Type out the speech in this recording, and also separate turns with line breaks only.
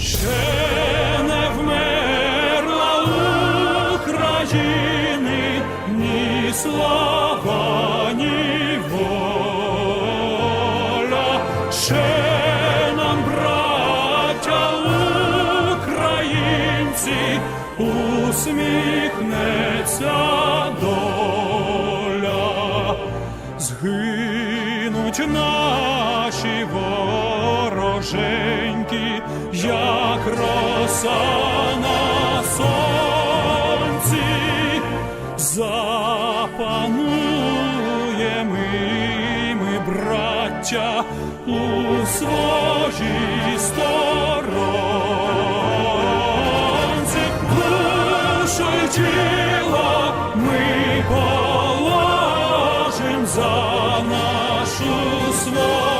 Ще не вмерла ні слава. Ще нам, браття українці, усміхнеться доля. Згинуть наші вороженьки, як роса на сонці, запануємо і ми, браття, у своїй сторонці, душу й ми положим за нашу свободу